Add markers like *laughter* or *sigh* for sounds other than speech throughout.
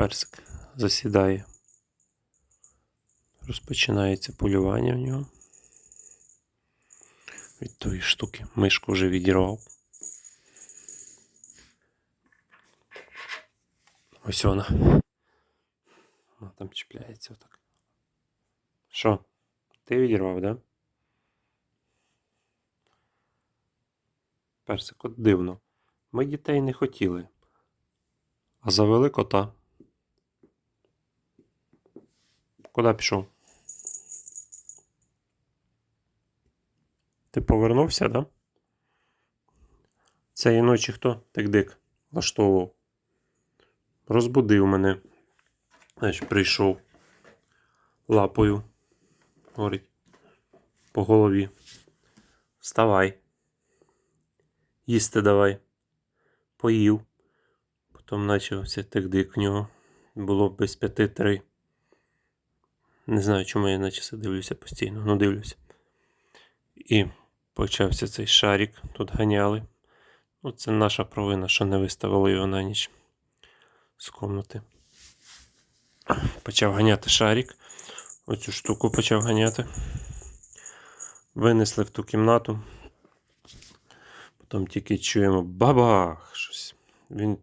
Персик засідає. Розпочинається полювання в нього. Від тої штуки. Мишку вже відірвав. Ось вона. Вона там чіпляється отак. Що? Ти відірвав, да? Персик, от дивно. Ми дітей не хотіли. А завели кота. Куди пішов? Ти повернувся, да? Цієї ночі хто тик-дик влаштовував? Розбудив мене. Знаєш, прийшов лапою. Говорить по голові. Вставай. Їсти давай. Поїв. Потім почався тик-дик в нього. Було без п'яти три. Не знаю, чому я на часи дивлюся постійно, ну дивлюся. І почався цей шарик. Тут ганяли. Ну, це наша провина, що не виставили його на ніч з комнати. Почав ганяти шарик. Оцю штуку почав ганяти. Винесли в ту кімнату. Потім тільки чуємо бабах! Щось. Він,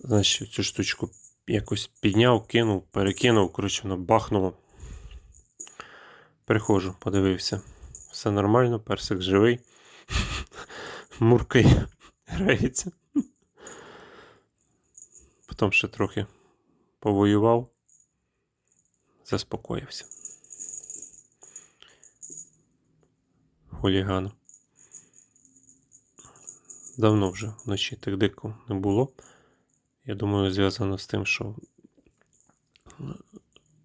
значить, цю штучку якось підняв, кинув, перекинув, коротше, воно бахнуло. Приходжу, подивився. Все нормально, персик живий. *laughs* Муркає, грається. Потім ще трохи повоював, заспокоївся. Хуліган. Давно вже вночі так дико не було. Я думаю, зв'язано з тим, що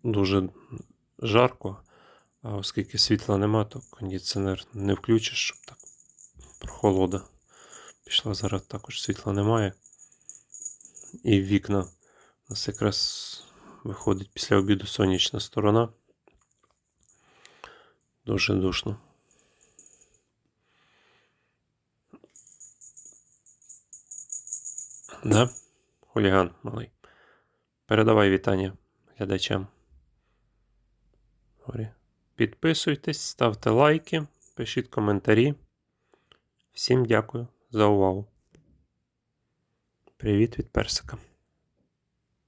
дуже жарко, а оскільки світла нема, то кондиціонер не включиш, щоб так прохолода пішла. Зараз також світла немає. І вікна у нас якраз виходить після обіду сонячна сторона. Дуже душно. Да? Хуліган малий. Передавай вітання глядачам. Підписуйтесь, ставте лайки, пишіть коментарі. Всім дякую за увагу. Привіт від персика.